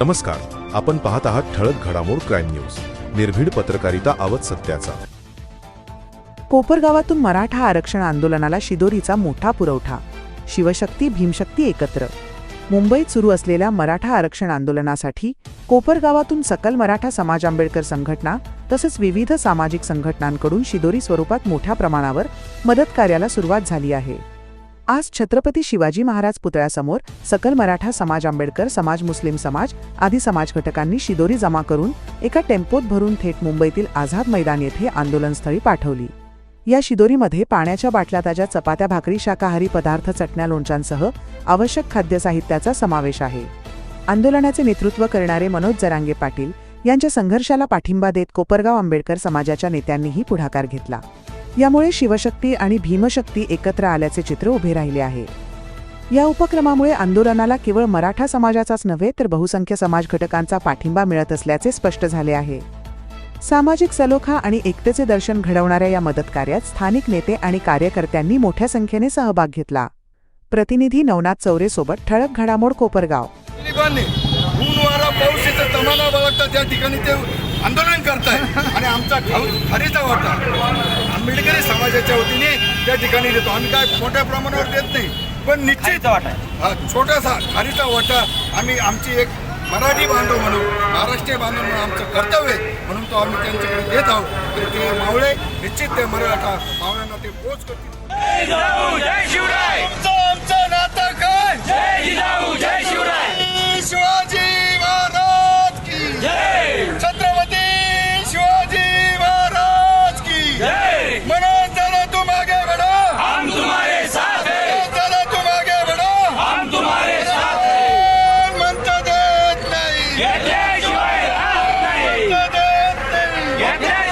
नमस्कार आपण पाहत आहात ठळक घडामोड क्राईम न्यूज निर्भीड पत्रकारिता आवत सत्याचा. कोपरगावातून मराठा आरक्षण आंदोलनाला शिदोरीचा मोठा पुरवठा शिवशक्ती भीमशक्ती एकत्र. मुंबईत सुरू असलेल्या मराठा आरक्षण आंदोलनासाठी कोपरगावातून सकल मराठा समाज आंबेडकर संघटना तसेच विविध सामाजिक संघटनांकडून शिदोरी स्वरूपात मोठ्या प्रमाणावर मदत कार्याला सुरुवात झाली आहे. आज छत्रपती शिवाजी महाराज पुतळ्यासमोर सकल मराठा समाज आंबेडकर समाज मुस्लिम समाज आदी समाज घटकांनी शिदोरी जमा करून एका टेम्पोत भरून थेट मुंबईतील आझाद मैदान येथे आंदोलनस्थळी पाठवली. या शिदोरीमध्ये पाण्याच्या बाटल्या ताज्या चपात्या भाकरी शाकाहारी पदार्थ चटण्या लोणच्यांसह आवश्यक खाद्य साहित्याचा समावेश आहे. आंदोलनाचे नेतृत्व करणारे मनोज जरांगे पाटील यांच्या संघर्षाला पाठिंबा देत कोपरगाव आंबेडकर समाजाच्या नेत्यांनीही पुढाकार घेतला. यामुळे शिवशक्ती आणि भीमशक्ती एकत्र आल्याचे चित्र उभे राहिले आहे. या उपक्रमामुळे आंदोलनाला केवळ मराठा समाजाचाच नव्हे तर बहुसंख्य समाज घटकांचा पाठिंबा मिळत असल्याचे स्पष्ट झाले आहे. सामाजिक सलोखा आणि एकतेचे दर्शन घडवणाऱ्या या मदतकार्यात स्थानिक नेते आणि कार्यकर्त्यांनी मोठ्या संख्येने सहभाग घेतला. प्रतिनिधी नवनाथ चौरे सोबत ठळक घडामोड कोपरगाव. त्या ठिकाणी ते आंदोलन करताय आणि आमचा खाऊ समाजाच्या वतीने त्या ठिकाणी देतो. आम्ही काय मोठ्या प्रमाणावर देत नाही पण निश्चित वाटा छोटासा खारीचा वाटा आम्ही आमची एक मराठी बांधव म्हणून महाराष्ट्रीय बांधव म्हणून आमचं कर्तव्य आहे म्हणून तो आम्ही त्यांच्याकडे देत आहोत. तर ते मावळे निश्चित ते मराठा मावळ्यांना ते पोच करतील. Money! Yeah.